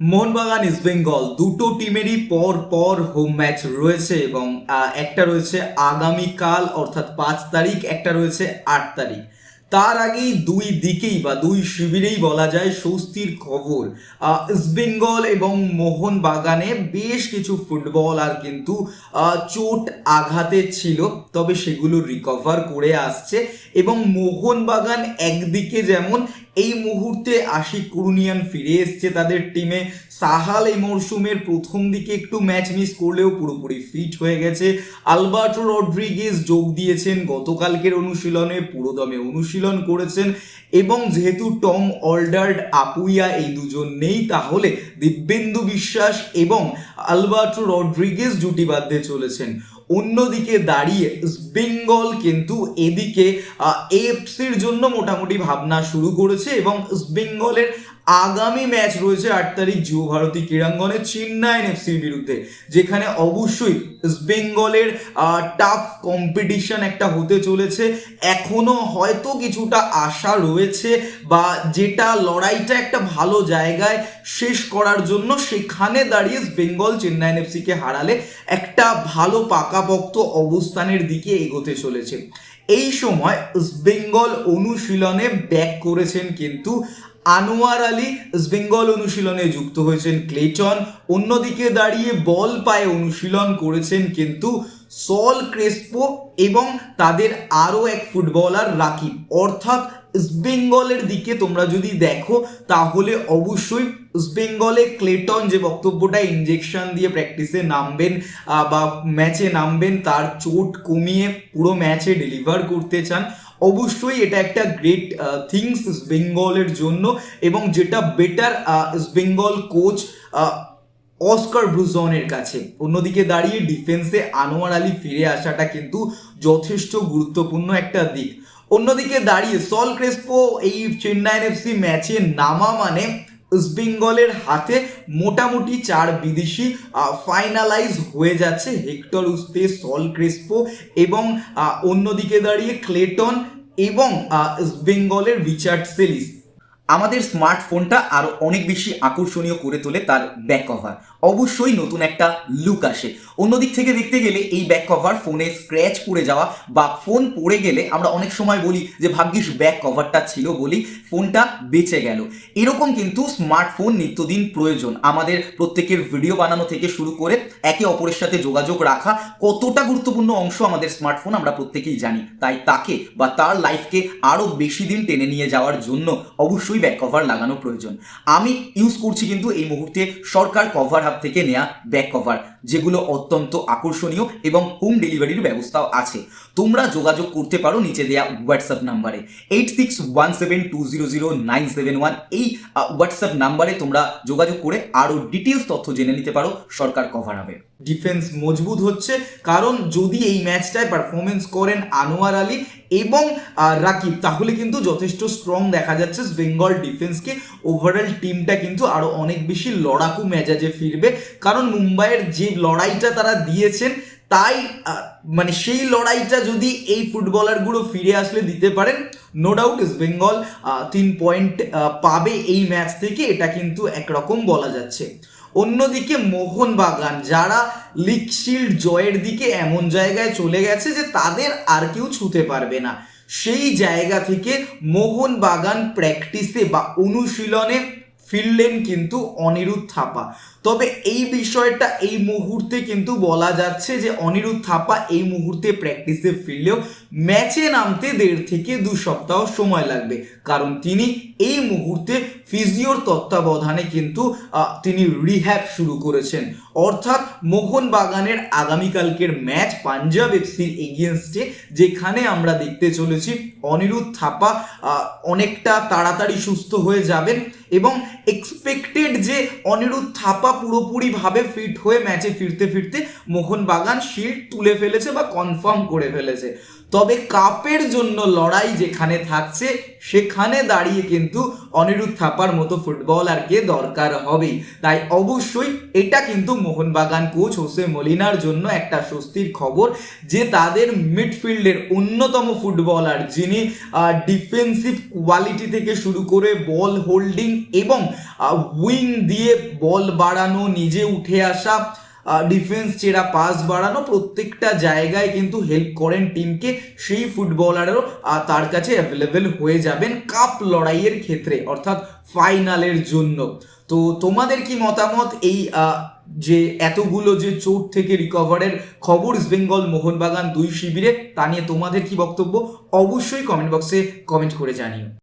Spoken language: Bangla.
মোহনবাগান ইস্ট বেঙ্গল দুটো টিমেরই পর পর হোম ম্যাচ রয়েছে এবং একটা রয়েছে আগামীকাল, অর্থাৎ পাঁচ তারিখ, একটা রয়েছে আট তারিখ। তার আগেই দুই দিকেই বা দুই শিবিরেই বলা যায় স্বস্তির খবর। আহ, ইস্ট বেঙ্গল এবং মোহনবাগানে বেশ কিছু ফুটবল আর কিন্তু চোট আঘাতে ছিল তবে সেগুলো রিকভার করে আসছে এবং মোহনবাগান একদিকে যেমন এই মুহূর্তে আশিক কুরুনিয়ান ফিরে এসছে তাদের টিমে সাহাল এই মরশুমের প্রথম দিকে একটু ম্যাচ মিস করলেও পুরোপুরি ফিট হয়ে গেছে। আলবার্টো রড্রিগেজ যোগ দিয়েছেন, গতকালকের অনুশীলনে পুরোদমে অনুশীলন করেছেন এবং যেহেতু টম অলডার্ড, আপুইয়া এই দুজন নেই, তাহলে দিব্যেন্দু বিশ্বাস এবং আলবার্টো রড্রিগেজ জুটি বাঁধতে চলেছেন। অন্যদিকে দাঁড়িয়ে বেঙ্গল কিন্তু এদিকে এএফসির জন্য মোটামুটি ভাবনা শুরু করেছে এবং বেঙ্গলের আগামী ম্যাচ রয়েছে আট তারিখ জিও ভারতী ক্রীড়াঙ্গনে চেন্নাইন এফসির বিরুদ্ধে, যেখানে অবশ্যই বেঙ্গলের টাফ কম্পিটিশন একটা হতে চলেছে। এখনও হয়তো কিছুটা আশা রয়েছে বা যেটা লড়াইটা একটা ভালো জায়গায় শেষ করার জন্য সেখানে দাঁড়িয়ে বেঙ্গল চেন্নাইন এফসিকে হারালে একটা ভালো পাকাপোক্ত অবস্থানের দিকে এগোতে চলেছে। এই সময় বেঙ্গল অনুশীলনে ব্যাক করেছেন কিন্তু আনোয়ার আলী বেঙ্গল অনুশীলনে যুক্ত হয়েছেন ক্লেটন। অন্যদিকে দাঁড়িয়ে বল পায়ে অনুশীলন করেছেন কিন্তু সল ক্রেসপো এবং তাদের আরও এক ফুটবলার রাকিব। অর্থাৎ বেঙ্গলের দিকে তোমরা যদি দেখো, তাহলে অবশ্যই বেঙ্গলে ক্লেটন যে বক্তব্যটা ইঞ্জেকশন দিয়ে প্র্যাকটিসে নামবেন বা ম্যাচে নামবেন, তার চোট কমিয়ে পুরো ম্যাচে ডেলিভার করতে চান। অবশ্যই এটা একটা গ্রেট থিংস বেঙ্গলের জন্য এবং যেটা বেটার বেঙ্গল কোচ অস্কার ব্রুজনের কাছে। অন্যদিকে দাঁড়িয়ে ডিফেন্সে আনোয়ার আলী ফিরে আসাটা কিন্তু যথেষ্ট গুরুত্বপূর্ণ একটা দিক। অন্যদিকে দাঁড়িয়ে সল ক্রেসপো এই চেন্নাইন এফসি ম্যাচে নামা মানে ইস্ট বেঙ্গলের হাতে মোটামুটি চার বিদেশি ফাইনালাইজ হয়ে যাচ্ছে হেক্টর উস্তে সল ক্রেসপো এবং অন্যদিকে দাঁড়িয়ে ক্লেটন এবং বেঙ্গলের রিচার্ড সেলিস। আমাদের স্মার্টফোনটা আরও অনেক বেশি আকর্ষণীয় করে তোলে তার ব্যাক কভার অবশ্যই নতুন একটা লুক আসে। অন্যদিক থেকে দেখতে গেলে এই ব্যাক কভার ফোনে স্ক্র্যাচ পড়ে যাওয়া বা ফোন পড়ে গেলে আমরা অনেক সময় বলি যে, ভাগ্যিস ব্যাক কভারটা ছিল বলি ফোনটা বেঁচে গেল। এরকম কিন্তু স্মার্টফোন নিত্যদিন প্রয়োজন। আমাদের প্রত্যেকের ভিডিও বানানো থেকে শুরু করে একে অপরের সাথে যোগাযোগ রাখা কতটা গুরুত্বপূর্ণ অংশ আমাদের স্মার্টফোন আমরা প্রত্যেকেই জানি। তাই তাকে বা তার লাইফকে আরও বেশি দিন টেনে নিয়ে যাওয়ার জন্য অবশ্যই ব্যাক কভার লাগানো প্রয়োজন? আমি ইউজ করছি কিন্তু এই মুহূর্তে সরকার কভার হাব থেকে নেওয়া ব্যাক কভার যেগুলো অত্যন্ত আকর্ষণীয় এবং হোম ডেলিভারির ব্যবস্থাও আছে। তোমরা যোগাযোগ করতে পারো নিচে দেওয়া হোয়াটসঅ্যাপ নাম্বারে eight six one seven two zero zero nine seven one এই হোয়াটসঅ্যাপ নাম্বারে তোমরা যোগাযোগ করে আরও ডিটেলস তথ্য জেনে নিতে পারো সরকার কভার হবে ডিফেন্স মজবুত হচ্ছে, কারণ যদি এই ম্যাচটায় পারফরমেন্স করেন আনোয়ার আলী এবং রাকিব, তাহলে কিন্তু যথেষ্ট স্ট্রং দেখা যাচ্ছে বেঙ্গল ডিফেন্সকে ওভারঅল টিমটা কিন্তু আরও অনেক বেশি লড়াকু মেজাজে ফিরবে। কারণ মুম্বাইয়ের যে লড়াইটা তারা দিয়েছেন, তাই মানে সেই লড়াইটা যদি এই ফুটবলারগুলো ফিরে আসলে দিতে পারেন নো ডাউট ইস বেঙ্গল তিন পয়েন্ট পাবে এই ম্যাচ থেকে। এটা কিন্তু একরকম বলা যাচ্ছে। অন্যদিকে মোহনবাগান, যারা লিগ জয়ের দিকে এমন জায়গায় চলে গেছে যে তাদের আর কেউ ছুতে পারবে না। সেই জায়গা থেকে মোহনবাগান প্র্যাকটিসে বা অনুশীলনে ফিরলেন কিন্তু অনিরুদ্ধ থাপা। তবে এই বিষয়টা এই মুহূর্তে কিন্তু বলা যাচ্ছে যে অনিরুদ্ধ থাপা এই মুহূর্তে প্র্যাকটিসে ফিরলেও ম্যাচে নামতে দেড় থেকে দু সপ্তাহ সময় লাগবে। কারণ তিনি এই মুহূর্তে ফিজিওর তত্ত্বাবধানে কিন্তু তিনি রিহ্যাব শুরু করেছেন। অর্থাৎ মোহনবাগানের আগামীকালকের ম্যাচ পাঞ্জাব এফসির এগেনস্টে যেখানে আমরা দেখতে চলেছি, অনিরুদ্ধ থাপা অনেকটা তাড়াতাড়ি সুস্থ হয়ে যাবেন এবং এক্সপেক্টেড যে অনিরুদ্ধ থাপা পুরোপুরিভাবে ফিট হয়ে ম্যাচে ফিরতে ফিরতে মোহনবাগান শিল্ড তুলে ফেলেছে বা কনফার্ম করে ফেলেছে। তবে কাপের জন্য লড়াই যেখানে থাকছে, সেখানে দাঁড়িয়ে কিন্তু অনিরুদ্ধ থাপার মতো ফুটবলারকে দরকার হবেই। তাই অবশ্যই এটা কিন্তু মোহনবাগান কোচ হোসে মলিনার জন্য একটা স্বস্তির খবর যে তাদের মিডফিল্ডের অন্যতম ফুটবলার যিনি ডিফেন্সিভ কোয়ালিটি থেকে শুরু করে বল হোল্ডিং এবং উইং দিয়ে বল বাড়ানো, নিজে উঠে আসা ডিফেন্স চেরা পাস বাড়ানো প্রত্যেকটা জায়গায় কিন্তু হেল্প করেন টিমকে সেই ফুটবলারও তার কাছে অ্যাভেলেবেল হয়ে যাবেন কাপ লড়াইয়ের ক্ষেত্রে, অর্থাৎ ফাইনালের জন্য। তো তোমাদের কি মতামত এই যে এতগুলো যে চোট থেকে রিকভারের খবর ইস্ট বেঙ্গল মোহনবাগান দুই শিবিরে, তা নিয়ে তোমাদের কি বক্তব্য? অবশ্যই কমেন্ট বক্সে কমেন্ট করে জানিও।